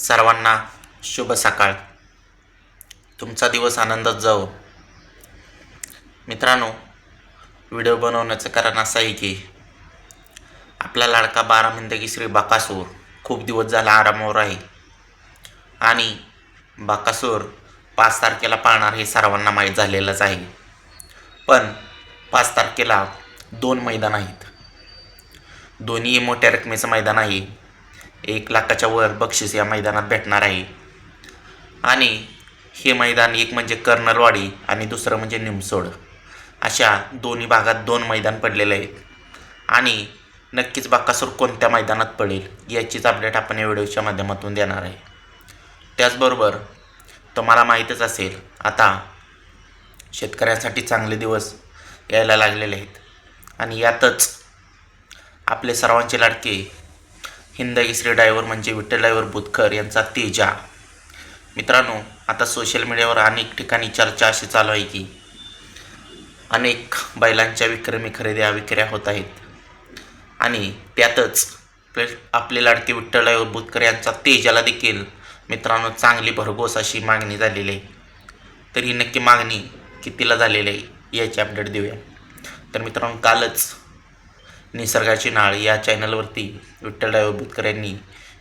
सर्वांना शुभ सकाळ. तुमचा दिवस आनंदात जाओ मित्रांनो व्हिडिओ बनवण्याचं कारण असं आहे की आपला लाडका बारामिंदगी श्री बाकासूर खूप दिवस झाला आरामावर आहे. आणि बाकासूर पाच तारखेला पाळणार हे सर्वांना माहीत झालेलंच आहे. पण पाच तारखेला दोन मैदान आहेत. दोन्ही मोठ्या रकमेचं मैदान आहे. एक लाखाच्या वर बक्षीस या मैदानात भेटणार आहे. आणि हे मैदान एक म्हणजे कर्नलवाडी आणि दुसरं म्हणजे निमसोड. अशा दोन्ही भागात दोन मैदान पडलेले आहेत. आणि नक्कीच बाकासूर कोणत्या मैदानात पडेल याचीच अपडेट आपण या व्हिडिओच्या माध्यमातून देणार आहे. त्याचबरोबर तुम्हाला माहीतच असेल आता शेतकऱ्यांसाठी चांगले दिवस यायला लागलेले आहेत. आणि यातच आपले सर्वांचे लाडके हिंदकेसरी डायव्हर म्हणजे विठ्ठल डायव्हर बुतकर यांचा तेजा. मित्रांनो आता सोशल मीडियावर अनेक ठिकाणी चर्चा अशी चालू आहे की अनेक बैलांच्या विक्रमी खरेद्या विक्र्या होत आहेत. आणि त्यातच आपले लाडके विठ्ठल डायव्हर बुतकर यांचा तेजाला देखील मित्रांनो चांगली भरघोस अशी मागणी झालेली आहे. तर ही नक्की मागणी कितीला झालेली आहे याची अपडेट देऊया. तर मित्रांनो कालच निसर्गाची नाळ या चॅनलवरती विठ्ठल ड्रायव्हर बुतकर यांनी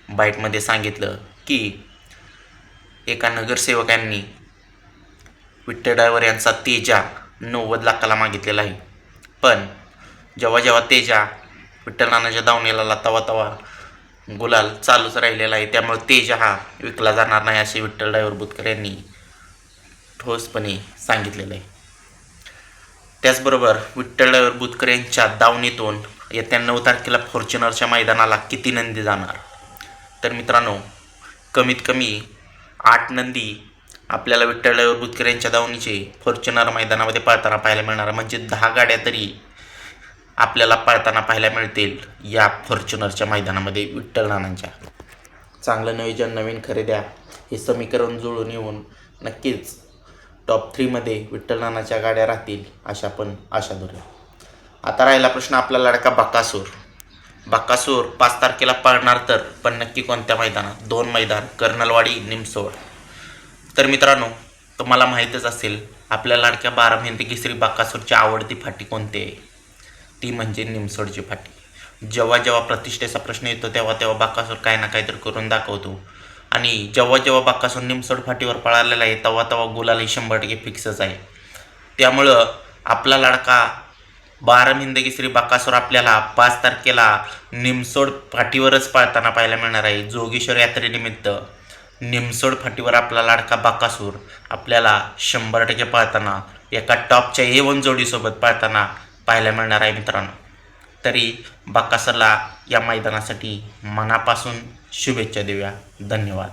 बाईटमध्ये सांगितलं की एका नगरसेवकांनी विठ्ठल ड्रायव्हर यांचा तेजा नव्वद लाखाला मागितलेला आहे. पण जेव्हा जेव्हा तेजा विठ्ठल नानाच्या दावणीला तवा तवा गुलाल चालूच राहिलेला आहे. त्यामुळे तेजा हा विकला जाणार नाही असे विठ्ठल ड्रायव्हर बुतकर यांनी ठोसपणे सांगितलेलं आहे. त्याचबरोबर विठ्ठल बुतकर यांच्या दावणीतून येत्या नऊ तारखेला फॉर्च्युनरच्या मैदानाला किती नंदी जाणार? तर मित्रांनो कमीत कमी आठ नंदी आपल्याला विठ्ठल बुतकर यांच्या दावणीचे फॉर्च्युनर मैदानामध्ये पळताना पाहायला मिळणार. म्हणजे दहा गाड्या तरी आपल्याला पळताना पाहायला मिळतील या फॉर्च्युनरच्या मैदानामध्ये विठ्ठल नानांच्या चांगलं नियोजन नवीन खरेद्या हे समीकरण जुळून येऊन नक्कीच टॉप थ्रीमध्ये विठ्ठल नानाच्या गाड्या राहतील अशा पण आशा धरूया. आता राहिला प्रश्न आपला लाडका बकासूर. बकासूर पाच तारखेला पळणार तर पण नक्की कोणत्या मैदानात? दोन मैदान कर्नलवाडी निमसोड तर मित्रांनो तुम्हाला माहीतच असेल आपल्या लाडक्या बारा मेहनती केसरी बकासूरची आवडती फाटी कोणती आहे? ती म्हणजे निमसोडची फाटी. जेव्हा जेव्हा प्रतिष्ठेचा प्रश्न येतो तेव्हा तेव्हा बाकासूर काही ना काहीतरी करून दाखवतो. आणि जेव्हा जेव्हा बाकासूर निमसोड फाटीवर पळालेला आहे तेव्हा तेव्हा गुलाल हे शंभर टक्के फिक्सच आहे. त्यामुळं आपला लाडका बारामिंदगी श्री बाकासूर आपल्याला पाच तारखेला निमसोड फाटीवरच पाळताना पाहायला मिळणार आहे. जोगेश्वर यात्रेनिमित्त निमसोड फाटीवर आपला लाडका बाकासूर आपल्याला शंभर टक्के पाळताना एका टॉपच्या ए वन जोडीसोबत पाळताना पाहायला मिळणार आहे मित्रांनो. तरी बाकासरला या मैदानासाठी मनापासून शुभेच्छा देऊया. धन्यवाद.